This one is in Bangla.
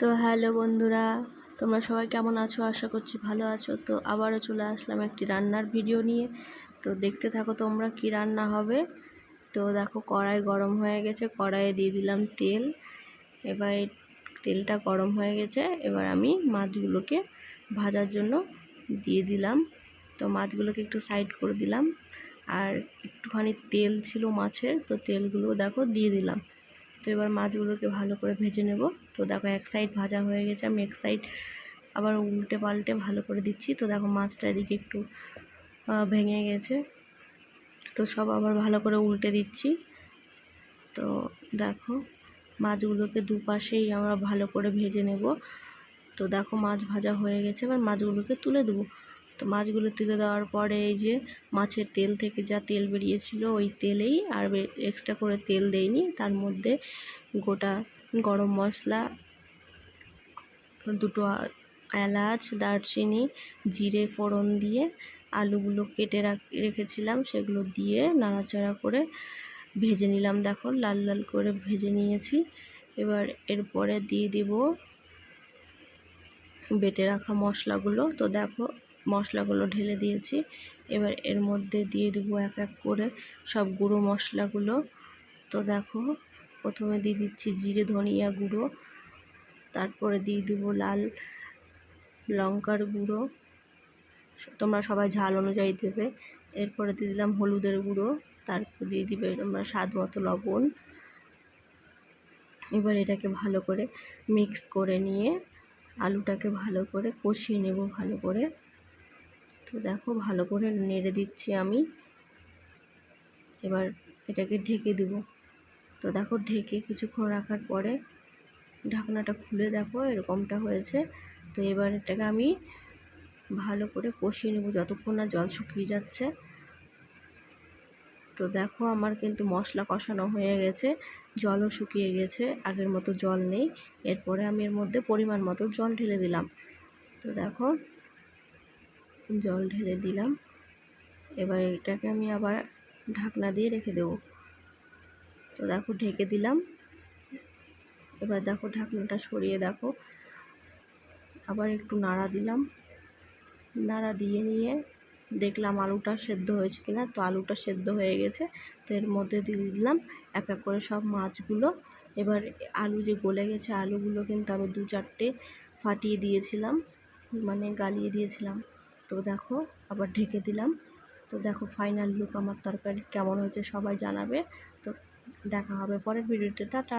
তো হ্যালো বন্ধুরা, তোমরা সবাই কেমন আছো? আশা করছি ভালো আছো। তো আবারও চলে আসলাম একটি রান্নার ভিডিও নিয়ে। তো দেখতে থাকো তোমরা কি রান্না হবে। তো দেখো কড়াই গরম হয়ে গেছে, কড়াইয়ে দিয়ে দিলাম তেল। এবার তেলটা গরম হয়ে গেছে, এবার আমি মাছগুলোকে ভাজার জন্য দিয়ে দিলাম। তো মাছগুলোকে একটু সাইড করে দিলাম। আর একটুখানি তেল ছিল মাছের, তো তেলগুলো দেখো দিয়ে দিলাম। তো এবার মাছগুলোকে ভালো করে ভেজে নেব। তো দেখো এক সাইড ভাজা হয়ে গেছে, আমি এক সাইড আবার উল্টে পাল্টে ভালো করে দিচ্ছি। তো দেখো মাছটা এদিকে একটু ভেঙে গেছে। তো সব আবার ভালো করে উল্টে দিচ্ছি। তো দেখো মাছগুলোকে দুপাশেই আমরা ভালো করে ভেজে নেব। তো দেখো মাছ ভাজা হয়ে গেছে, এবার মাছগুলোকে তুলে দেবো। তো মাছগুলো তুলে দেওয়ার পরে এই যে মাছের তেল থেকে যা তেল বেরিয়েছিল ওই তেলেই আর এক্সট্রা করে তেল দেয়নি তার মধ্যে গোটা গরম মশলা, দুটো এলাচ, দারচিনি, জিরে, ফোড়ন দিয়ে আলুগুলো কেটে রেখেছিলাম। সেগুলো দিয়ে নাড়াচাড়া করে ভেজে নিলাম। দেখো লাল লাল করে ভেজে নিয়েছি। এবার এরপরে দিয়ে দিব বেটে রাখা মশলাগুলো। তো দেখো মশলাগুলো ঢেলে দিয়েছি। এবার এর মধ্যে দিয়ে দেবো এক এক করে সব গুঁড়ো মশলাগুলো। তো দেখো, প্রথমে দিয়ে দিচ্ছি জিরে, ধনিয়া গুঁড়ো, তারপরে দিয়ে দেবো লাল লঙ্কার গুঁড়ো। তোমরা সবাই ঝাল অনুযায়ী দেবে। এরপরে দিয়ে দিলাম হলুদের গুঁড়ো, তারপর দিয়ে দিবে তোমরা স্বাদ মতো লবণ। এবার এটাকে ভালো করে মিক্স করে নিয়ে আলুটাকে ভালো করে কষিয়ে নেব ভালো করে। তো দেখো ভালো করে নেড়ে দিচ্ছি আমি। এবার এটাকে ঢেকে দেব। তো দেখো ঢেকে কিছুক্ষণ রাখার পরে ঢাকনাটা খুলে দেখো এরকমটা হয়েছে। তো এবার এটাকে আমি ভালো করে কষিয়ে নেব যতক্ষণ না জল শুকিয়ে যাচ্ছে। তো দেখো আমার কিন্তু মশলা কষানো হয়ে গেছে, জলও শুকিয়ে গেছে, আগের মতো জল নেই। এরপরে আমি এর মধ্যে পরিমাণ মতো জল ঢেলে দিলাম। তো দেখো জল ঢেলে দিলাম। এবার এটাকে আমি আবার ঢাকনা দিয়ে রেখে দেব। তো দেখো, ঢেকে দিলাম। এবার দেখো, ঢাকনাটা সরিয়ে দেখো। আবার একটু নাড়া দিলাম। নাড়া দিয়ে নিয়ে দেখলাম আলুটা সেদ্ধ হয়েছে কিনা। তো আলুটা সেদ্ধ হয়ে গেছে। তো এর মধ্যে দিয়ে দিলাম এক এক করে সব মাছগুলো। এবার আলু যে গলে গেছে, আলুগুলো কিন্তু আমি দু চারটে ফাটিয়ে দিয়েছিলাম। মানে গালিয়ে দিয়েছিলাম। তো দেখো, আবার ঢেকে দিলাম। তো দেখো ফাইনাল লুক আমার তরকারি কেমন হয়েছে সবাই জানাবে। তো দেখা হবে পরের ভিডিওতে টাটা।